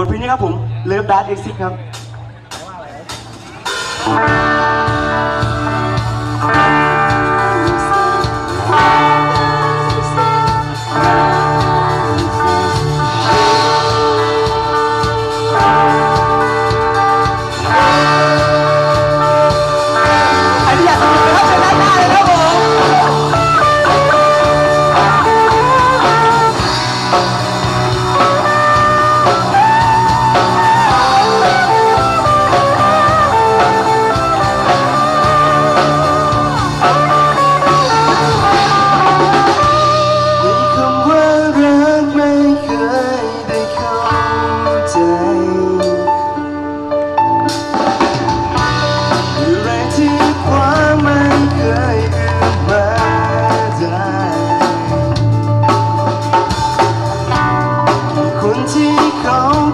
บทเพลงนี้ครับผมเลิฟดาร์ตเอ็กซิสครับ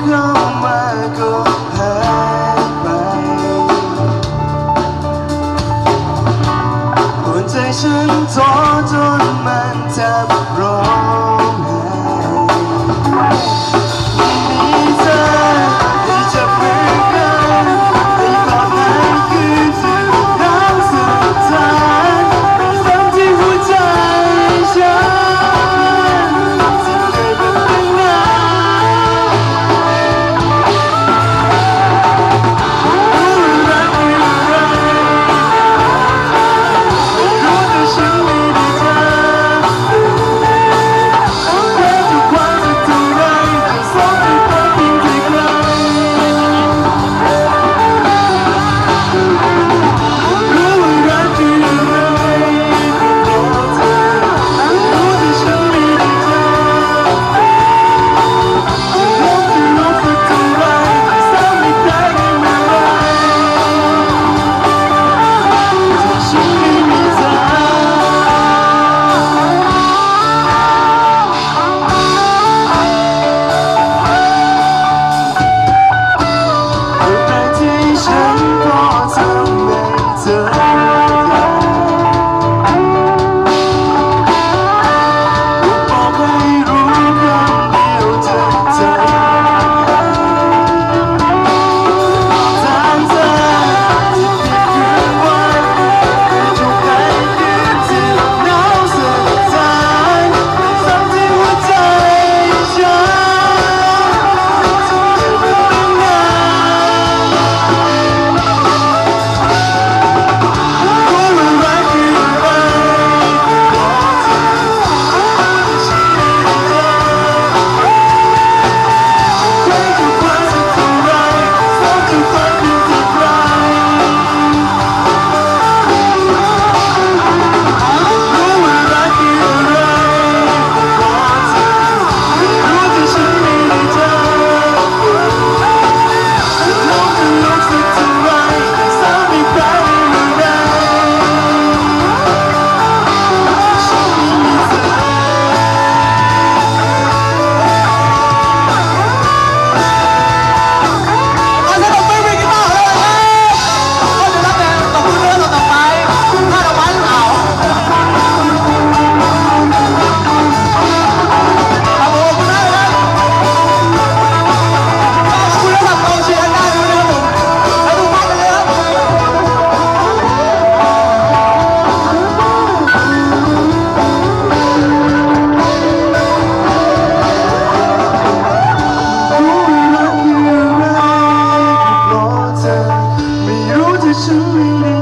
เข้ใจฉันท้อจนมันแท Yaşım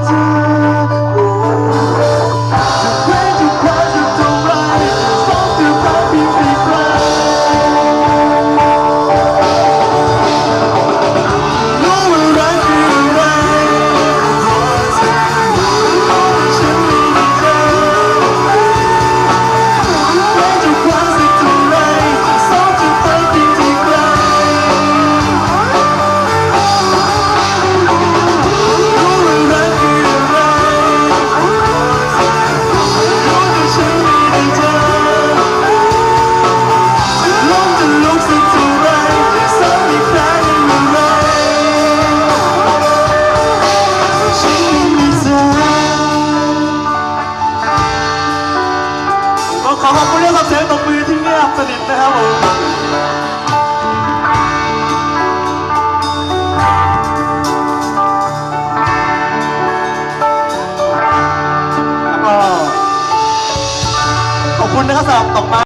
สนิทนะครับผมขอบคุณนะครับสำหรับตกมา